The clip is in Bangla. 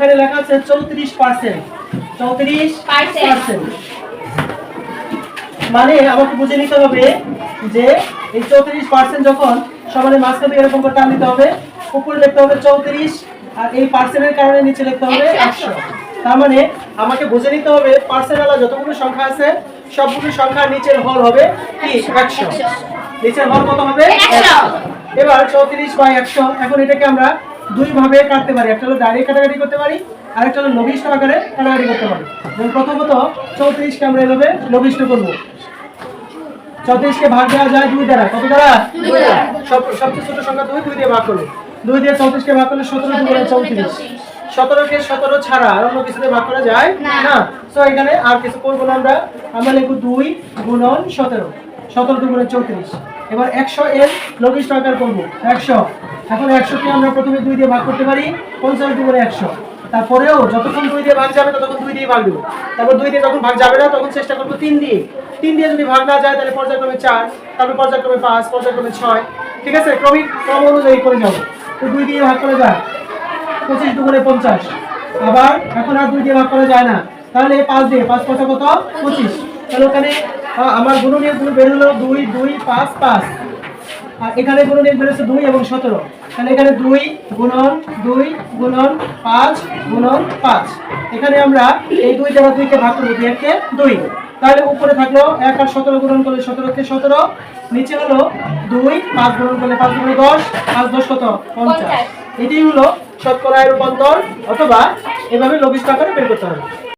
এখানে লেখা আছে চৌত্রিশ পার্সেন্ট চৌত্রিশ পার্সেন্ট মানে আমাকে বুঝে নিতে হবে যে এই চৌত্রিশ পার্সেন্ট যখন সমানের মাঝখান এরকম করে টান দিতে হবে উপরে লিখতে হবে চৌত্রিশ আর এই পার্সেন্টের কারণে নিচে লিখতে হবে একশো। তার মানে আমাকে বুঝে নিতে হবে পার্সেন্ট আলা যতগুলো সংখ্যা আছে সবগুলো সংখ্যার নিচের হল হবে কি? একশো। নিচের হল কত হবে? এবার চৌত্রিশ বাই একশো এখন এটাকে আমরা দুই ভাবে কাটতে পারি। একটা হলো ডাইরেক্ট কাটাকাটি করতে পারি আর একটা হলো লঘিষ্ঠ আকারে কাটাকাটি করতে পারি। যেমন প্রথমত চৌত্রিশকে আমরা এভাবে লঘিষ্ঠ করব। চৌত্রিশকে ভাগ দেওয়া যায় দুই দ্বারা। কত দ্বারা? দুই সবচেয়ে ছোট সংখ্যা দুই দুই দিয়ে ভাগ করলে দুই দিয়ে চৌত্রিশকে ভাগ করলে সতেরো দুই চৌত্রিশ। সতেরোকে সতেরো ছাড়া আর অন্য কিছুতে ভাগ করা যায় না। না। তো এখানে আর কিছু করব না আমরা। আমরা লিখব দুই গুণন সতেরো। সতেরো দুগুণে চৌত্রিশ। এবার একশো এর লঘিষ্ঠ আকার করব। একশো। এখন একশোকে আমরা প্রথমে দুই দিয়ে ভাগ করতে পারি, পঞ্চাশ দুগুণে একশো। তারপরেও যতক্ষণ দুই দিয়ে ভাগ যাবে, ততক্ষণ দুই দিয়ে ভাগ দেবো। তারপর দুই দিয়ে যখন ভাগ যাবে না, তখন চেষ্টা করব তিন দিয়ে। তিন দিয়ে যদি ভাগ না যায়, তাহলে পর্যায়ক্রমে চার, তারপর পর্যায়ক্রমে পাঁচ, পর্যায়ক্রমে ছয়। ঠিক আছে? ক্রমিক, ক্রম অনুযায়ী করে যাব তো দুই দিয়ে ভাগ করে যায়, পঁচিশ দুগুণে পঞ্চাশ। আবার এখন আর দুই দিয়ে ভাগ করা যায় না। তাহলে পাঁচ দিয়ে, পাঁচ পাঁচা কত? পঁচিশ। তাহলে ওখানে আমার গুণনীয়গুলো বের হলো দুই দুই, পাঁচ পাঁচ। আর এখানে গুণনীয় বেরোচ্ছে দুই এবং সতেরো। তাহলে এখানে দুই গুণন দুই গুণন পাঁচ গুণন পাঁচ। এখানে আমরা এই দুই দ্বারা দুইকে ভাগ করব দুই একে দুই। তাহলে উপরে থাকল এক আর সতেরো গুণন করলে সতেরোকে সতেরো। নিচে হলো দুই পাঁচ গুণন করলে পাঁচ গুণে দশ পাঁচ দশ কত? পঞ্চাশ। এটি হলো শতকরায় রূপান্তর অথবা এভাবে লঘিষ্ঠ আকারে বের করতে হবে।